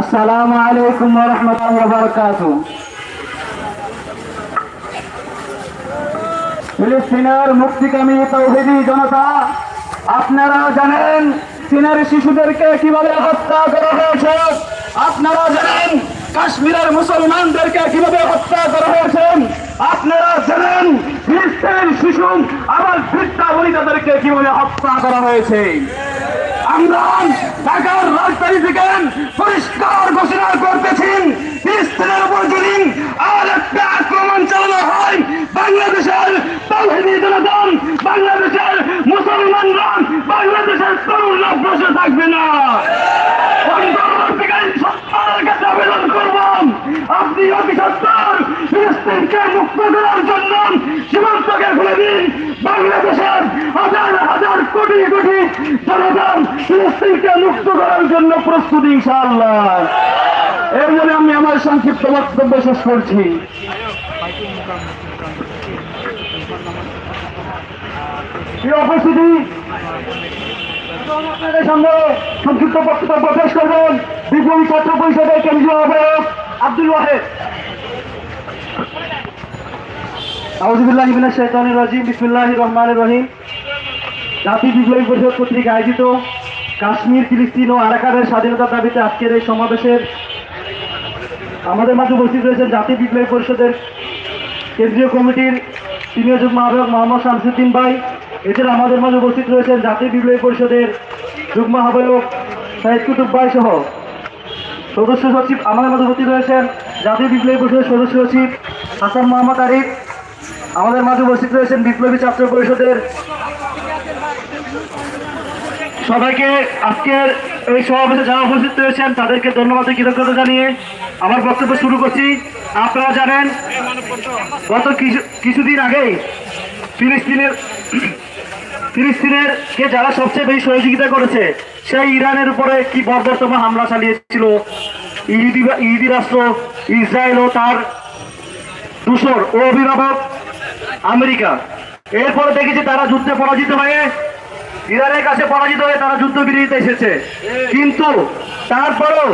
আসসালামু আলাইকুম রহমতুল্লাহ বরকাত ফিলিস্তিনের মুক্তিকামী তৌহিদি জনতা, আপনারা জানেন চীনের শিশুদেরকে কীভাবে হত্যা করা হয়েছে? আপনারা জানেন কাশ্মীরের মুসলমানদেরকে কীভাবে হত্যা করা হয়েছে? আপনারা জানেন ফিলিস্তিনের শিশু আবার বৃদ্ধা বনিতাদেরকে কীভাবে হত্যা করা হয়েছে? আমরা ঢাকার রাজধানী থেকে পরিষ্কার ঘোষণা করতেছি, ফিলিস্তিনের উপর যদি আর একটা আক্রমণ চালানো হয়, বাংলাদেশের তৌহিদি জনগণ, বাংলাদেশের মুসলমানরা বাংলাদেশের তরুণরা বসে থাকবে না। আপনি অতি সত্তর ফিলিস্তিনকে মুক্ত করার জন্য সীমান্তকে খুলে দিন। বাংলাদেশের হাজার হাজার কোটি কোটি জনতা ফিলিস্তিনকে মুক্ত করার জন্য প্রস্তুত, ইনশাআল্লাহ। এর জন্য আমি আমার সংক্ষিপ্ত বক্তব্য শেষ করছি। উপস্থিতি আপনাদের সংক্ষিপ্ত বক্তব্য পেশ করবেন। বিপ্লবী ছাত্র পরিষদের কেন্দ্রীয় আহ্বায়ক আব্দুল ওয়াহেদ। আউজুবিল্লাহ ইবিন শেতানির রাজিম বিসমুল্লাহ রহমান রহিম। জাতি বিপ্লবী পরিষদ কর্তৃক আয়োজিত কাশ্মীর, ফিলিস্তিন ও আরাকানের স্বাধীনতার দাবিতে আজকের এই সমাবেশের আমাদের মাঝে উপস্থিত রয়েছেন জাতি বিপ্লবী পরিষদের কেন্দ্রীয় কমিটির সিনিয়র যুগ্ম আহ্বায়ক মোহাম্মদ শামসুদ্দিন ভাই, এছাড়া আমাদের মাঝে উপস্থিত রয়েছেন জাতীয় বিপ্লবী পরিষদের যুগ্ম আহ্বায়ক সাহিদ কুতুব ভাই সহ সদস্য সচিব, আমাদের মাঝে উপস্থিত রয়েছেন জাতীয় বিপ্লবী পরিষদের সদস্য সচিব হাসান মোহাম্মদ আরিফ আমাদের মাঝে উপস্থিত রয়েছেন বিপ্লবী ছাত্র পরিষদের সবাইকে আজকের এই সমাবেশে যারা উপস্থিত রয়েছেন, তাদেরকে ধন্যবাদ কৃতজ্ঞতা জানিয়ে আমার বক্তব্য শুরু করছি। আপনারা জানেন, গত কিছু কিছুদিন আগেই ফিলিস্তিনের ফিলিস্তিনের কে যারা সবচেয়ে বেশি সহযোগিতা করেছে, সেই ইরানের উপরে কি বর্বরতম হামলা চালিয়েছিল। ইহুদি ইহুদি রাষ্ট্র ইসরায়েল ও তার দূষর ও অভিভাবক আমেরিকা। এরপরে দেখেছি তারা যুদ্ধে পরাজিত হয়ে, ইরানের কাছে পরাজিত হয়ে তারা যুদ্ধ বিরতিতে এসেছে। কিন্তু তারপরও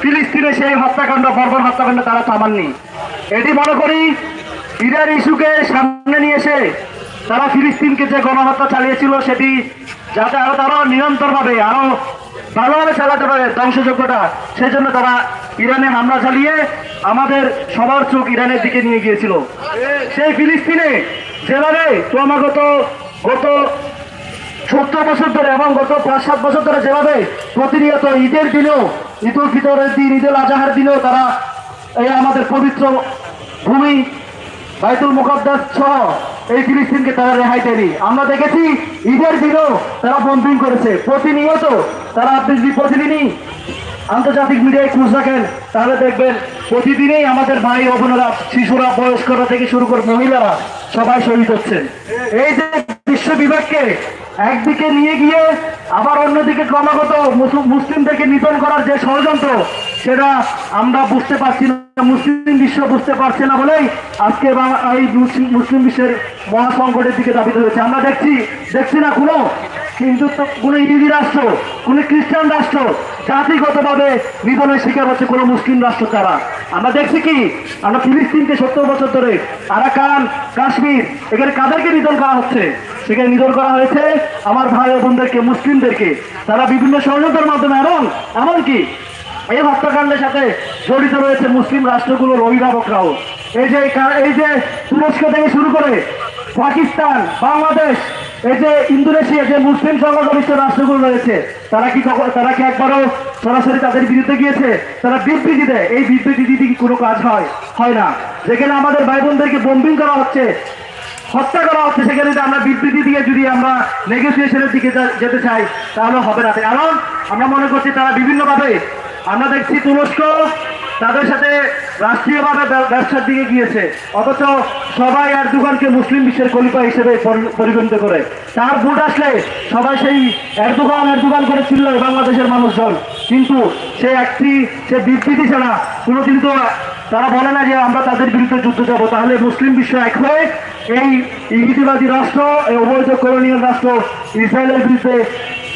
ফিলিস্তিনে সেই হত্যাকাণ্ড, বর্বর হত্যাকাণ্ড তারা থামাননি। এটি মনে করি ইরান ইস্যুকে সামনে নিয়ে এসে তারা ফিলিস্তিনকে যে গণহত্যা চালিয়েছিল, সেটি যাতে আরও তারা নিরন্তরভাবে, আরও ভালোভাবে চালাতে পারে ধ্বংসযোগ্যটা সেই জন্য তারা ইরানে হামলা চালিয়ে আমাদের সবার চোখ ইরানের দিকে নিয়ে গিয়েছিল। সেই ফিলিস্তিনে যেভাবে ক্রমাগত গত সত্তর বছর ধরে এবং গত পাঁচ, সাত বছর ধরে যেভাবে প্রতিনিয়ত ঈদের দিনেও ঈদ উল ফিতরের দিন, ঈদুল আজহার দিনেও তারা এই আমাদের পবিত্র ভূমি বাইতুল মুকদ্দাস সহ এই ফিলিস্তিনকে তারা রেহাই দেয়নি। আমরা দেখেছি ঈদের দিনও তারা বম্বিং করেছে। প্রতিনিয়ত তারা আপনি যদি প্রতিদিনই আন্তর্জাতিক মিডিয়ায় খোঁজ রাখেন। তাহলে দেখবেন প্রতিদিনই আমাদের ভাই ও বোনেরা শিশুরা, বয়স্করা থেকে শুরু করে মহিলারা সবাই শহীদ হচ্ছেন। এই যে বিশ্ব বিভাগকে একদিকে নিয়ে গিয়ে আবার অন্যদিকে ক্রমাগত মুসলিমদেরকে নিধন করার যে ষড়যন্ত্র, সেটা আমরা বুঝতে পারছি না, মুসলিম বিশ্ব বুঝতে পারছে না বলেই আজকে এই মুসলিম বিশ্বের মহাসংকটের দিকে দাবিত হয়েছে। আমরা দেখছি দেখছি না কোনো হিন্দুত্ব কোনো ইহুদি রাষ্ট্র, কোনো খ্রিস্টান রাষ্ট্র, জাতিগতভাবে নিধনের শিকার হচ্ছে কোনো মুসলিম রাষ্ট্র তারা আমরা দেখছি কি? আমরা ফিলিস্তিনকে সত্তর বছর ধরে আরাকান কাশ্মীর। এখানে কাদেরকে নিধন করা হচ্ছে? সেখানে নিধন করা হয়েছে আমার ভাই বোনদেরকে, মুসলিমদেরকে। তারা বিভিন্ন ষড়যন্ত্রের মাধ্যমে এবং এমনকি এই হত্যাকাণ্ডের সাথে জড়িত রয়েছে মুসলিম রাষ্ট্রগুলোর অভিভাবকরাও। এই যে এই যে তুরস্ক থেকে শুরু করে পাকিস্তান, বাংলাদেশ এই যে ইন্দোনেশিয়া, যে মুসলিম সংখ্যাগরিষ্ঠ রাষ্ট্রগুলো রয়েছে, তারা কি তারা কি একবারও সরাসরি তাদের বিরুদ্ধে গিয়েছে? তারা বিবৃতি দেয়। এই বিবৃতি দিতে কি কোনো কাজ হয়? হয় না। যেখানে আমাদের ভাই বোনদেরকে বোম্বিং করা হচ্ছে, হত্যা করা হচ্ছে, সেখানে আমরা বিবৃতি দিয়ে যদি আমরা নেগোসিয়েশনের দিকে যেতে চাই, তাহলে হবে না। কারণ আমরা মনে করছি তারা বিভিন্নভাবে, আমরা দেখছি তুরস্ক তাদের সাথে রাষ্ট্রীয়ভাবে ব্যবসার দিকে গিয়েছে। অথচ সবাই এরদোগানকে মুসলিম বিশ্বের কলিপা হিসেবে পরিগণিত করে। তার ভোট আসলে সবাই সেই এরদোগান এরদোগান করে ছিল বাংলাদেশের মানুষজন। কিন্তু সে একটি, সে বিবৃতি ছাড়া কোনোদিন তো তারা বলে না যে আমরা তাদের বিরুদ্ধে যুদ্ধ যাব তাহলে মুসলিম বিশ্ব এক হয়ে এই ইহুদিবাদী রাষ্ট্র, এই অবৈধ কলোনিয়াল রাষ্ট্র ইসরায়েলের বিরুদ্ধে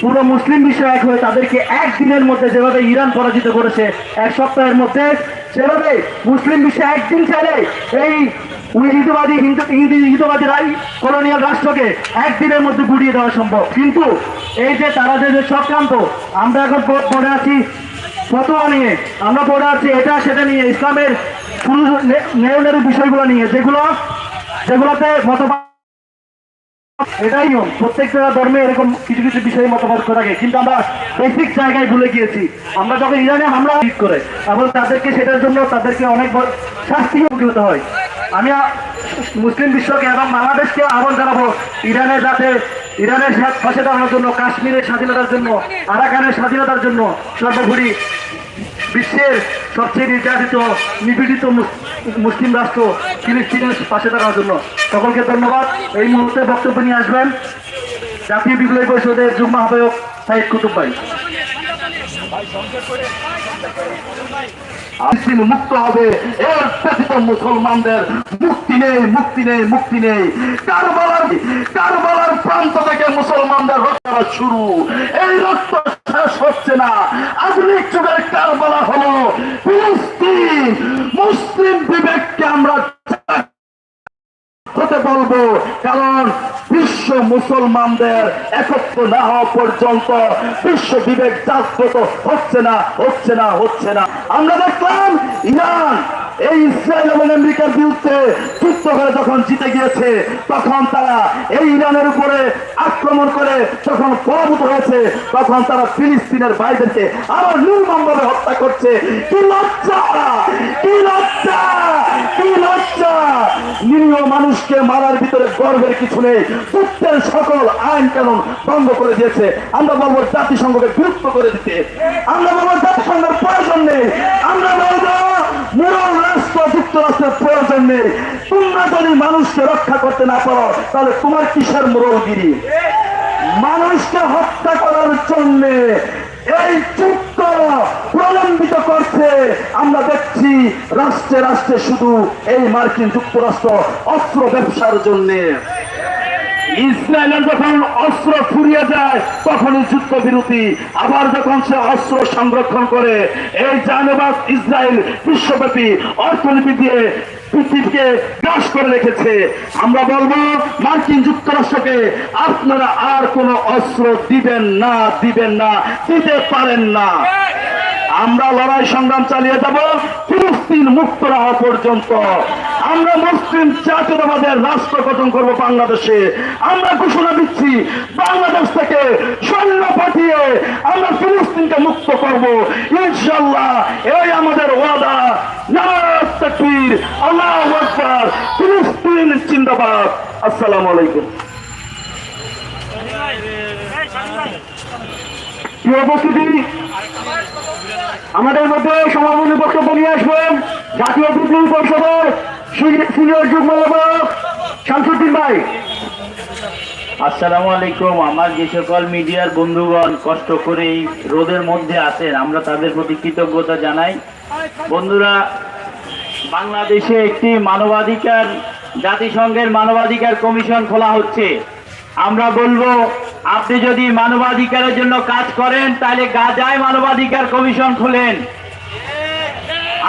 পুরো মুসলিম বিশ্ব এক হয়ে তাদেরকে একদিনের মধ্যে যেভাবে ইরান পরাজিত করেছে, এক সপ্তাহের মধ্যে সেভাবে মুসলিম বিশ্ব একদিন চাইলে এই হিন্দু হিন্দুবাদী রাই, কলোনিয়াল রাষ্ট্রকে একদিনের মধ্যে গুড়িয়ে দেওয়া সম্ভব। কিন্তু এই যে তারা যে চক্রান্ত, আমরা এখন পড়ে আছি ফতোয়া নিয়ে। আমরা পড়ে আছি এটা, সেটা নিয়ে, ইসলামের শুরু নেওনের বিষয়গুলো নিয়ে, যেগুলো, যেগুলোতে মতবাদ এটাই নিয়ম। প্রত্যেকটা ধর্মে এরকম কিছু কিছু বিষয়ে মতামত করে থাকে। কিন্তু আমরা বেসিক জায়গায় ভুলে গিয়েছি। আমরা যখন ইরানে হামলা ঠিক করে এবং তাদেরকে সেটার জন্য তাদেরকে অনেক শাস্তি হতে হয়। আমি মুসলিম বিশ্বকে এবং বাংলাদেশকে আহ্বান জানাব, ইরানের যাতে, ইরানের পাশে দাঁড়ানোর জন্য, কাশ্মীরের স্বাধীনতার জন্য, আরাকানের স্বাধীনতার জন্য সর্বোপরি বিশ্বের সবচেয়ে নির্যাতিত, নিপীড়িত মুসলিম রাষ্ট্র ফিলিস্তিনের পাশে দাঁড়ানোর জন্য। সকলকে ধন্যবাদ। এই মুহূর্তে বক্তব্য নিয়ে আসবেন জাতীয় বিপ্লবী পরিষদের যুগ্ম আহ্বায়ক সাইদ কুতুব ভাই। মুক্ত হবে মুসলমানদের মুক্তি নেই মুক্তি নেই মুক্তি নেই। কারবালার কারবালার প্রান্ত থেকে মুসলমানদের রক্ষা শুরু। এই রক্ত শেষ হচ্ছে না। আধুনিক যুগের কারবালা হলো মুসলিম বিবেককে আমরা কারণ বিশ্ব মুসলমানদের একত্র না হওয়া পর্যন্ত বিশ্ব বিবেক জাগ্রত হচ্ছে না হচ্ছে না হচ্ছে না। আমরা দেখলাম ইরান এই ইসরায়েল এবং আমেরিকার বিরুদ্ধে যুদ্ধ করে যখন জিতে গিয়েছে, তখন তারা এই ইরানের উপরে আক্রমণ করে যখন পরাভূত হয়েছে, তখন তারা ফিলিস্তিনের ভাইদেরকে আবার নির্মমভাবে হত্যা করছে। কি লজ্জা! কি লজ্জা! কি লজ্জা! নিরীহ মানুষকে মারার ভিতরে গর্বের কিছু নেই। সত্যের সকল আইন কানুন ভঙ্গ করে দিয়েছে। আমরা বলব জাতিসংঘকে বিরক্ত করে দিতে। আমরা বলব জাতিসংঘের প্রয়োজন নেই আমরা বলব মুরল রাষ্ট্র যুক্তরাষ্ট্রের প্রয়োজন নেই। তোমরা যদি মানুষকে রক্ষা করতে না পারো, তাহলে তোমার কিসের মুরলগিরি? মানুষকে হত্যা করার জন্য এই চুক্ত প্রলম্বিত করছে। আমরা দেখছি রাষ্ট্রে রাষ্ট্রে শুধু এই মার্কিন যুক্তরাষ্ট্র অস্ত্র ব্যবসার জন্যে। ইসরায়েলের যখন অস্ত্র ফুরিয়ে যায়, তখনই যুদ্ধ বিরতি আবার যখন সে অস্ত্র সংরক্ষণ করে, এই জানবাজ ইসরায়েল বিশ্বব্যাপী অর্থনীতি দিয়ে পৃথিবীকে গ্রাস করে রেখেছে। আমরা বলব, মার্কিন যুক্তরাষ্ট্রকে আপনারা আর কোনো অস্ত্র দিবেন না দিবেন না, দিতে পারেন না। আমরা লড়াই সংগ্রাম চালিয়ে যাব ফিলিস্তিন মুক্ত হওয়া পর্যন্ত। আমরা মুসলিম জাতীয়তাবাদের রাষ্ট্র গঠন করব বাংলাদেশে। আমরা ঘোষণা দিচ্ছি, বাংলাদেশ থেকে সৈন্য পাঠিয়ে আমরা ফিলিস্তিনকে মুক্ত করব। ইনশাল্লাহ এই আমাদের ওয়াদা। তাকবীর, আল্লাহু ফিলিস্তিন জিন্দাবাদ। আসসালামু আলাইকুম। উপস্থিতি আমাদের মধ্যে সমাপনী বক্তব্য নিয়ে আসবেন জাতীয় বিপ্লবী পরিষদের সিনি- সিনিয়র যুগ্ম আহ্বায়ক শামসুদ্দিন ভাই। আসসালামু আলাইকুম। আমার যে সকল মিডিয়ার বন্ধুগণ কষ্ট করে এই রোদের মধ্যে আছেন, আমরা তাদের প্রতি কৃতজ্ঞতা জানাই। বন্ধুরা, বাংলাদেশে একটি মানবাধিকার জাতিসংঘের মানবাধিকার কমিশন খোলা হচ্ছে। আমরা বলব আপনি যদি মানবাধিকারের জন্য কাজ করেন, তাহলে গাজায় মানবাধিকার কমিশন খুলেন।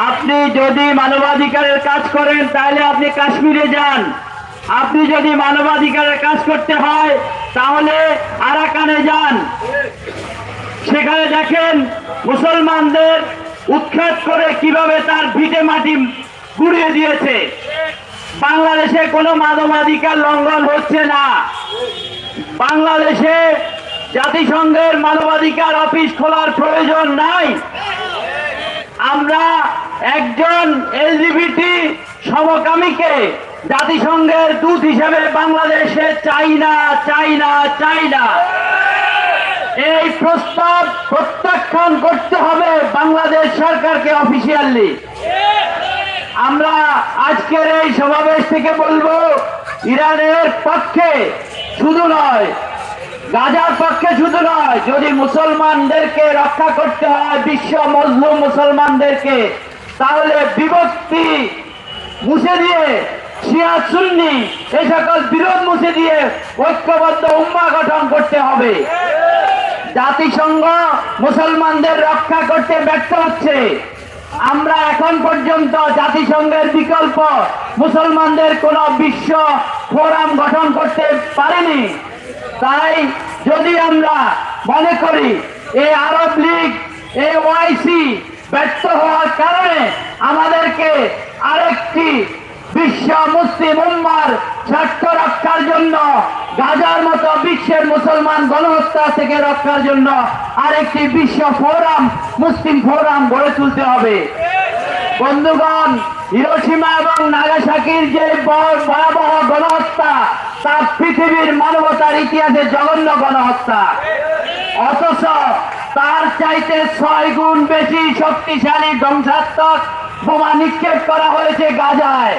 আপনি যদি মানবাধিকারের কাজ করেন, তাহলে আপনি কাশ্মীরে যান। আপনি যদি মানবাধিকারের কাজ করতে হয়, তাহলে আরাকানে যান। সেখানে দেখেন মুসলমানদের উৎখাত করে কীভাবে তার ভিটে মাটি গুড়িয়ে দিয়েছে। বাংলাদেশে কোনো মানবাধিকার লঙ্ঘন হচ্ছে না। বাংলাদেশে জাতিসংঘের মানবাধিকার অফিস খোলার প্রয়োজন নাই। আমরা একজন এলজিবিটি সমকামীকে জাতিসংঘের দূত হিসেবে বাংলাদেশে চাই না চাই না চাই না। এই প্রস্তাব প্রত্যাখ্যান করতে হবে বাংলাদেশ সরকারকে অফিসিয়ালি। আমরা আজকের এই সমাবেশ থেকে বলব, ইরানের পক্ষে শুধু নয়, গাজার পক্ষে শুধু নয়, যদি মুসলমানদেরকে রক্ষা করতে হয়, বিশ্ব মজলুম মুসলমানদেরকে, তাহলে বিভক্তি মুছে দিয়ে, শিয়া সুন্নি এই সকল বিরোধ মুছে দিয়ে ঐক্যবদ্ধ উম্মা গঠন করতে হবে। জাতিসংঘ মুসলমানদের রক্ষা করতে ব্যর্থ হচ্ছে। আমরা এখন পর্যন্ত জাতিসংঘের বিকল্প মুসলমানদের কোন বিশ্ব ফোরাম গঠন করতে পারেনি। তাই যদি আমরা মনে করি, এই আরব লীগ এ ওয়াইসি ব্যর্থ হওয়ার কারণে আমাদেরকে আরেকটি বিশ্ব মুসলিম উম্মার স্বার্থ রক্ষার জন্য, গাজার মতো বিশ্বের মুসলমান গণহত্যা থেকে রক্ষার জন্য আরেকটি বিশ্ব ফোরাম, মুসলিম ফোরাম গড়ে তুলতে হবে। বন্ধুগণ হিরোসীমা এবং নাগাসাকির যে ভয়াবহ গণহত্যা, তা পৃথিবীর মানবতার ইতিহাসে জঘন্য গণহত্যা। অথচ তার চাইতে ছয় গুণ বেশি শক্তিশালী ধ্বংসাত্মক বোমা নিক্ষেপ করা হয়েছে গাজায়।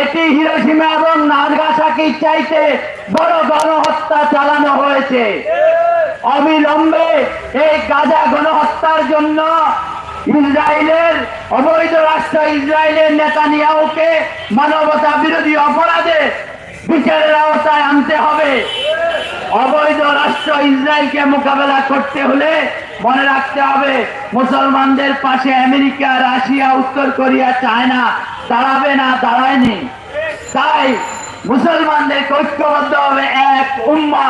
এটি হিরোসীমা এবং নাগাসাকির চাইতে বড় গণহত্যা চালানো হয়েছে। অবিলম্বে এই গাজা গণহত্যার জন্য ইসরায়েলের, অবৈধ রাষ্ট্র ইসরায়েলের নেতানিয়াহুকে মানবতা বিরোধী অপরাধে বিচারের আওতায় আনতে হবে। অবৈধ রাষ্ট্র ইসরায়েলকে মোকাবেলা করতে হলে মনে রাখতে হবে, মুসলমানদের পাশে আমেরিকা, রাশিয়া, উত্তর কোরিয়া, চায়না দাঁড়াবে না, দাঁড়ায়নি। তাই মুসলমানদের ঐক্যবদ্ধ হবে, এক উম্মা,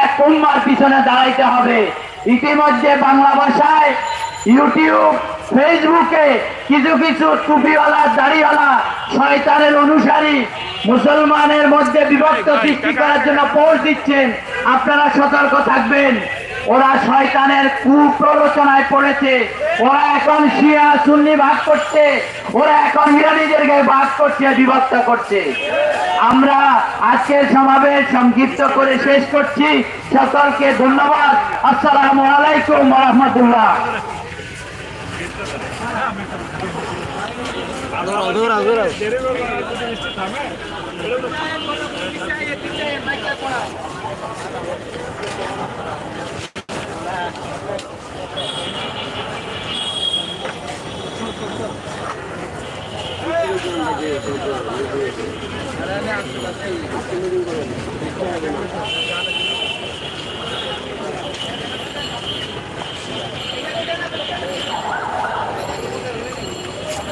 এক উম্মার পিছনে দাঁড়াইতে হবে। ইতিমধ্যে বাংলা ভাষায় ইউটিউব, ফেসবুকে কিছু কিছু টুপিওয়ালা, দাড়িওয়ালা, শয়তানের অনুসারী মুসলমানের মধ্যে বিভক্ত সৃষ্টি করার জন্য পোস্ট দিচ্ছেন। আপনারা সতর্ক থাকবেন। ওরা শয়তানের কুপ্ররোচনায় পড়েছে। ওরা এখন শিয়া সুন্নি ভাগ করছে। ওরা এখন ইরানিদেরকে ভাগ করছে, বিভক্ত করছে। আমরা আজকের সমাবেশ সংক্ষিপ্ত করে শেষ করছি। সকলকে ধন্যবাদ। আসসালামু আলাইকুম রহমতুল্লাহ।